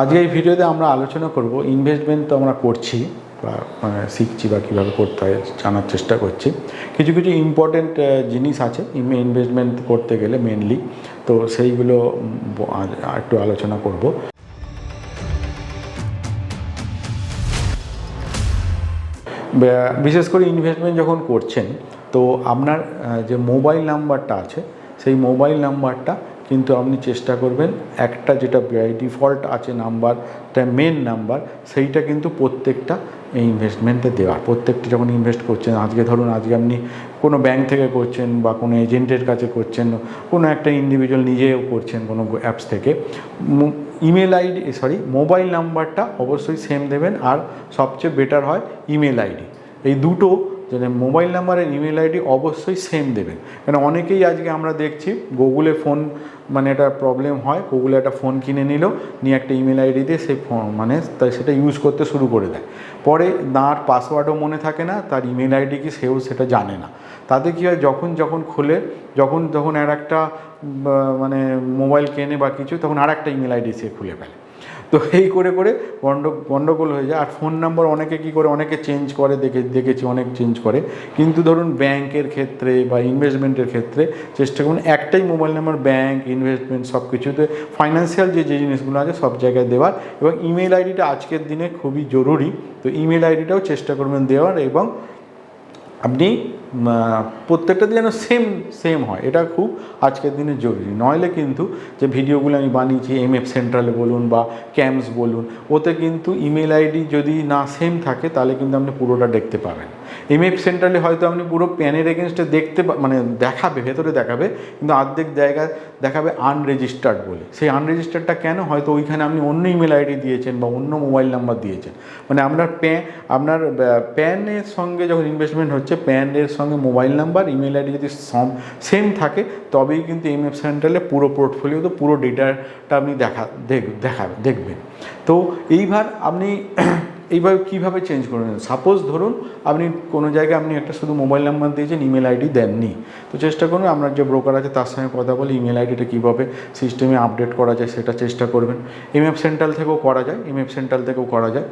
আজকে এই ভিডিওতে আমরা আলোচনা করব ইনভেস্টমেন্ট তো আমরা করছি বা মানে শিখছি বা কীভাবে করতে হয় জানার চেষ্টা করছি। কিছু কিছু ইম্পর্টেন্ট জিনিস আছে ইনভেস্টমেন্ট করতে গেলে মেনলি তো সেইগুলো একটু আলোচনা করব। বিশেষ করে ইনভেস্টমেন্ট যখন করছেন, তো আপনার যে মোবাইল নাম্বারটা আছে, সেই মোবাইল নাম্বারটা কিন্তু আপনি চেষ্টা করবেন, একটা যেটা ডিফল্ট আছে নাম্বার নাম্বারটা মেন নাম্বার সেইটা কিন্তু প্রত্যেকটা এই ইনভেস্টমেন্টে দেওয়া। প্রত্যেকটা যখন ইনভেস্ট করছেন, আজকে ধরুন আজকে আপনি কোনো ব্যাংক থেকে করছেন বা কোনো এজেন্টের কাছে করছেন, কোনো একটা ইন্ডিভিজুয়াল নিজেও করছেন কোনো অ্যাপস থেকে ইমেল আইডি সরি মোবাইল নাম্বারটা অবশ্যই সেম দেবেন আর সবচেয়ে বেটার হয় ইমেল আইডি এই দুটো মানে মোবাইল নাম্বারের ইমেল আইডি অবশ্যই সেম দেবেন। কারণ অনেকেই আজকে আমরা দেখছি গুগলে ফোন মানে একটা প্রবলেম হয় গুগলে একটা ফোন কিনে নিল, নিয়ে একটা ইমেল আইডি দিয়ে সেই ফোন মানে তাই সেটা ইউজ করতে শুরু করে দেয়। পরে তার পাসওয়ার্ডও মনে থাকে না, তার ইমেল আইডি কি সেও সেটা জানে না। তাতে কী হয়, যখন যখন খুলে, যখন যখন আর একটা মানে মোবাইল কেনে বা কিছু, তখন আর একটা ইমেল আইডি সে খুলে ফেলে। তো এই করে করে গন্ড গণ্ডগোল হয়ে যায়। আর ফোন নাম্বার অনেকে কি করে, অনেকে চেঞ্জ করে, দেখে, দেখেছি অনেক চেঞ্জ করে। কিন্তু ধরুন ব্যাংকের ক্ষেত্রে বা ইনভেস্টমেন্টের ক্ষেত্রে চেষ্টা করুন, একটাই মোবাইল নাম্বার ব্যাংক ইনভেস্টমেন্ট সব কিছুতে ফাইন্যান্সিয়াল যে যে জিনিসগুলো আছে সব জায়গায় দেওয়ার। এবং ইমেল আইডিটা আজকের দিনে খুবই জরুরি। তো ইমেল আইডিটাও চেষ্টা করবেন দেওয়ার এবং আপনি প্রত্যেকটাতে যেন সেম সেম হয়। এটা খুব আজকের দিনে জরুরি। নইলে কিন্তু যে ভিডিওগুলো আমি বানিয়েছি এম এফ সেন্ট্রালে বলুন বা ক্যাম্পস বলুন, ওতে কিন্তু ইমেল আইডি যদি না সেম থাকে, তাহলে কিন্তু আপনি পুরোটা দেখতে পাবেন। এম এফ সেন্ট্রালে হয়তো আপনি পুরো প্যানের এগেনস্টে দেখতে মানে দেখাবে, ভেতরে দেখাবে, কিন্তু অর্ধেক জায়গায় দেখাবে আনরেজিস্টার্ড বলে। সেই আনরেজিস্টার্ডটা কেন? হয়তো ওইখানে আপনি অন্য ইমেল আইডি দিয়েছেন বা অন্য মোবাইল নাম্বার দিয়েছেন। মানে আপনার প্যান আপনার প্যানের সঙ্গে যখন ইনভেস্টমেন্ট হচ্ছে, প্যানের সঙ্গে মোবাইল নাম্বার ইমেল আইডি যদি সম সেম থাকে, তবেই কিন্তু এম এফ সেন্ট্রালে পুরো পোর্টফোলিওতে পুরো ডেটাটা আপনি দেখা, দেখ দেখাবে দেখবেন। তো এইবার আপনি এইভাবে কীভাবে চেঞ্জ করবেন? সাপোজ ধরুন আপনি কোনো জায়গায় আপনি একটা শুধু মোবাইল নাম্বার দিয়েছেন ইমেল আইডি দেননি। তো চেষ্টা করুন আপনার যে ব্রোকার আছে তার সঙ্গে কথা বলে ইমেল আইডিটা কীভাবে সিস্টেমে আপডেট করা যায় সেটা চেষ্টা করবেন। এমএফ সেন্ট্রাল থেকেও করা যায় এমএফ সেন্ট্রাল থেকেও করা যায়।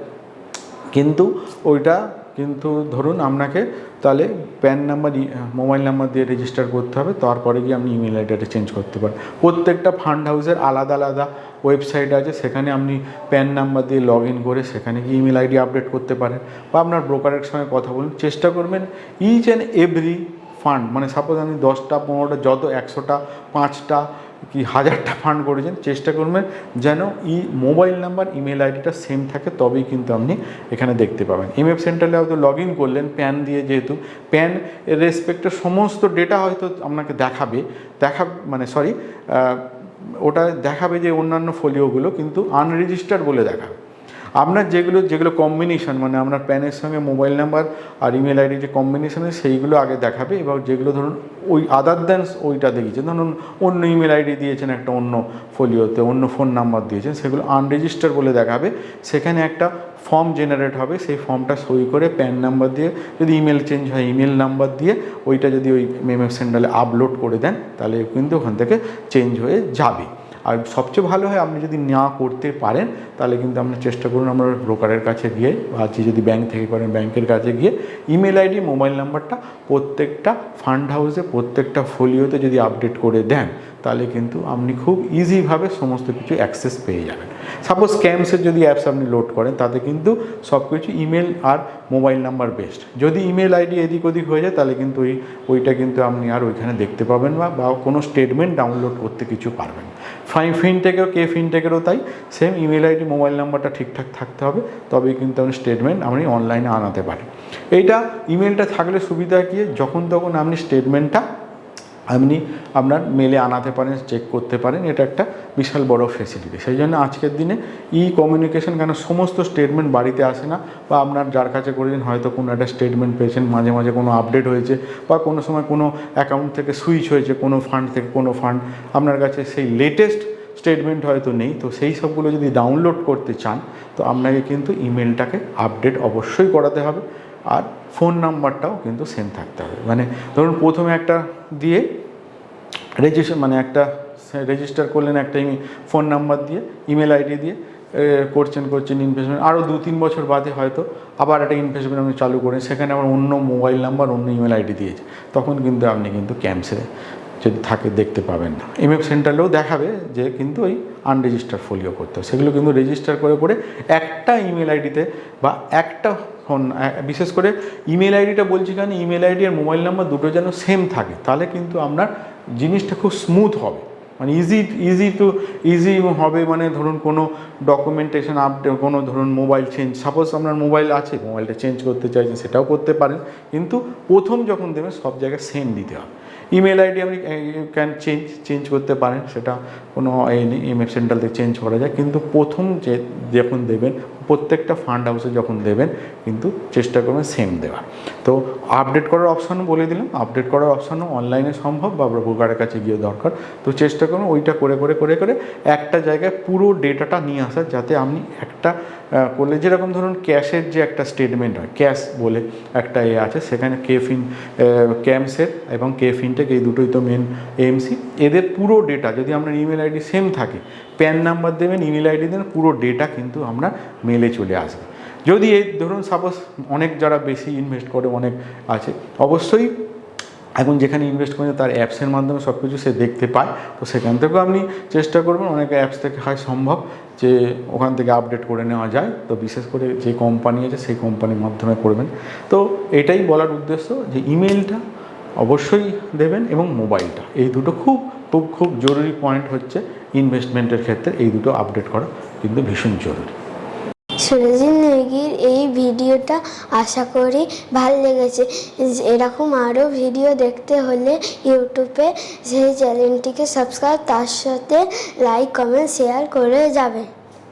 কিন্তু ওইটা কিন্তু ধরুন আপনাকে তাহলে প্যান নাম্বার মোবাইল নাম্বার দিয়ে রেজিস্টার করতে হবে, তারপরে গিয়ে আপনি ইমেল আইডিটা চেঞ্জ করতে পারেন। প্রত্যেকটা ফান্ড হাউসের আলাদা আলাদা ওয়েবসাইট আছে, সেখানে আপনি প্যান নাম্বার দিয়ে লগ ইন করে সেখানে গিয়ে ইমেল আইডি আপডেট করতে পারেন। বা আপনার ব্রোকারের সঙ্গে কথা বলুন, চেষ্টা করবেন ইচ অ্যান্ড এভরি ফান্ড মানে সাপোজ আপনি দশটা, পনেরোটা, যত একশোটা, পাঁচটা কি হাজারটা ফান্ড করেছেন, চেষ্টা করবেন যেন ই মোবাইল নাম্বার ইমেল আইডিটা সেম থাকে, তবেই কিন্তু আপনি এখানে দেখতে পাবেন। এমএফ সেন্টারে হয়তো লগ ইন করলেন প্যান দিয়ে যেহেতু প্যান রেসপেক্টে সমস্ত ডেটা হয়তো আপনাকে দেখাবে, দেখা মানে সরি ওটা দেখাবে যে অন্যান্য ফোলিওগুলো কিন্তু আনরেজিস্টার্ড বলে দেখাবে। আপনার যেগুলো যেগুলো কম্বিনেশন মানে আপনার প্যানের সঙ্গে মোবাইল নাম্বার আর ইমেল আইডি যে কম্বিনেশন সেইগুলো আগে দেখাবে এবং যেগুলো ধরুন ওই আদার দ্যান ওইটা দেখিয়েছেন ধরুন অন্য ইমেল আইডি দিয়েছেন একটা অন্য ফোলিওতে অন্য ফোন নাম্বার দিয়েছেন, সেগুলো আনরেজিস্টার বলে দেখাবে। সেখানে একটা ফর্ম জেনারেট হবে, সেই ফর্মটা সই করে প্যান নাম্বার দিয়ে যদি ইমেল চেঞ্জ হয় ইমেল নাম্বার দিয়ে ওইটা যদি ওই মেমএফ সেন্টারে আপলোড করে দেন, তাহলে কিন্তু ওখান থেকে চেঞ্জ হয়ে যাবে। আর সবচেয়ে ভালো হয় আপনি যদি না করতে পারেন, তাহলে কিন্তু আপনি চেষ্টা করুন আমরা ব্রোকারের কাছে গিয়ে বা যদি ব্যাংক থেকে করেন ব্যাংকের কাছে গিয়ে ইমেল আইডি মোবাইল নাম্বারটা প্রত্যেকটা ফান্ড হাউসে প্রত্যেকটা ফোলিওতে যদি আপডেট করে দেন, তাহলে কিন্তু আপনি খুব ইজিভাবে সমস্ত কিছু অ্যাক্সেস পেয়ে যাবেন। সাপোজ স্ক্যামসের যদি অ্যাপস আপনি লোড করেন, তাতে কিন্তু সব কিছু ইমেল আর মোবাইল নাম্বার বেস্ট যদি ইমেল আইডি এদিক ওদিক হয়ে যায়, তাহলে কিন্তু ওই, ওইটা কিন্তু আপনি আর ওইখানে দেখতে পাবেন বা বা কোনো স্টেটমেন্ট ডাউনলোড করতে কিছু পারবেন ফাইন ফিনটেকেও কে ফিনটেকেরও তাই সেম ইমেল আইডি মোবাইল নাম্বারটা ঠিকঠাক থাকতে হবে, তবেই কিন্তু আপনি স্টেটমেন্ট আপনি অনলাইনে আনাতে পারেন। এইটা ইমেলটা থাকলে সুবিধা কি? যখন তখন আপনি স্টেটমেন্টটা আপনি আপনার মেলে আনাতে পারেন চেক করতে পারেন, এটা একটা বিশাল বড় ফেসিলিটি সেই জন্য আজকের দিনে ই কমিউনিকেশন কেন সমস্ত স্টেটমেন্ট বাড়িতে আসে না, বা আপনার যার কাছে করেছেন হয়তো কোনো একটা স্টেটমেন্ট পেয়েছেন, মাঝে মাঝে কোনো আপডেট হয়েছে, বা কোনো সময় কোনো অ্যাকাউন্ট থেকে সুইচ হয়েছে, কোনো ফান্ড থেকে কোনো ফান্ড আপনার কাছে সেই লেটেস্ট স্টেটমেন্ট হয়তো নেই। তো সেই সবগুলো যদি ডাউনলোড করতে চান তো আপনাকে কিন্তু ইমেলটাকে আপডেট অবশ্যই করাতে হবে আর ফোন নাম্বারটাও কিন্তু সেম থাকতে হবে। মানে ধরুন প্রথমে একটা দিয়ে রেজিস্টার মানে একটা রেজিস্টার করলেন একটা ফোন নাম্বার দিয়ে ইমেল আইডি দিয়ে করছেন করছেন ইনভেস্টমেন্ট আরও দু তিন বছর বাদে হয়তো আবার একটা ইনভেস্টমেন্ট আপনি চালু করেন, সেখানে আবার অন্য মোবাইল নাম্বার অন্য ইমেল আইডি দিয়েছে। তখন কিন্তু আপনি কিন্তু ক্যাম্পসে যদি থাকে, দেখতে পাবেন না। এমএফ সেন্টারেও দেখাবে যে কিন্তু ওই আনরেজিস্টার ফোলিও করতে হবে সেগুলো কিন্তু রেজিস্টার করে করে একটা ইমেল আইডিতে বা একটা ফোন বিশেষ করে ইমেল আইডিটা বলছি কেন ইমেল আইডি আর মোবাইল নাম্বার দুটো যেন সেম থাকে, তাহলে কিন্তু আপনার জিনিসটা খুব স্মুথ হবে। মানে ইজি ইজি টু ইজি হবে মানে ধরুন কোনো ডকুমেন্টেশন আপডেট কোনো ধরুন মোবাইল চেঞ্জ সাপোজ আপনার মোবাইল আছে মোবাইলটা চেঞ্জ করতে চাইছেন, সেটাও করতে পারেন, কিন্তু প্রথম যখন দেবেন সব জায়গায় সেম দিতে হবে। ইমেল আইডি আপনি ক্যান চেঞ্জ চেঞ্জ করতে পারেন, সেটা কোনো, এই নেই ইমেল সেন্টার থেকে চেঞ্জ করা যায়। কিন্তু প্রথম যে, যখন দেবেন প্রত্যেকটা ফান্ড হাউসে যখন দেবেন, কিন্তু চেষ্টা করবেন সেম দেওয়ার তো আপডেট করার অপশানও বলে দিলাম। আপডেট করার অপশানও অনলাইনে সম্ভব বা ব্রোকারের কাছে গিয়ে দরকার। তো চেষ্টা করুন ওইটা করে করে করে করে একটা জায়গায় পুরো ডেটাটা নিয়ে আসার যাতে আপনি একটা করলে যেরকম ধরুন ক্যাশের যে একটা স্টেটমেন্ট হয় ক্যাশ বলে একটা এ আছে, সেখানে কেফিন ক্যাম্পসের এবং কে ফিনটেক এই দুটোই তো মেন এমসি এদের পুরো ডেটা যদি আপনার ইমেল আইডি সেম থাকে প্যান নাম্বার দেবেন ইমেল আইডি দেবেন, পুরো ডেটা কিন্তু আমরা মেলে চলে আসবে। যদি এই ধরুন সাপোজ অনেক যারা বেশি ইনভেস্ট করে, অনেক আছে, অবশ্যই এখন যেখানে ইনভেস্ট করেন তার অ্যাপসের মাধ্যমে সব কিছু সে দেখতে পায়। তো সেখান থেকেও আপনি চেষ্টা করবেন, অনেক অ্যাপস থেকে হয় সম্ভব যে ওখান থেকে আপডেট করে নেওয়া যায়। তো বিশেষ করে যে কোম্পানি আছে, সেই কোম্পানির মাধ্যমে করবেন। তো এটাই বলার উদ্দেশ্য যে ইমেলটা অবশ্যই দেবেন এবং মোবাইলটা এই দুটো খুব খুব খুব জরুরি পয়েন্ট হচ্ছে ইনভেস্টমেন্টের ক্ষেত্রে এই দুটো আপডেট করা কিন্তু ভীষণ জরুরি। সুরজিৎ নেগির এই ভিডিওটা আশা করি ভালো লেগেছে। এরকম আরও ভিডিও দেখতে হলে ইউটিউবে সেই চ্যানেলটিকে সাবস্ক্রাইব তার সাথে লাইক কমেন্ট শেয়ার করে যাবে।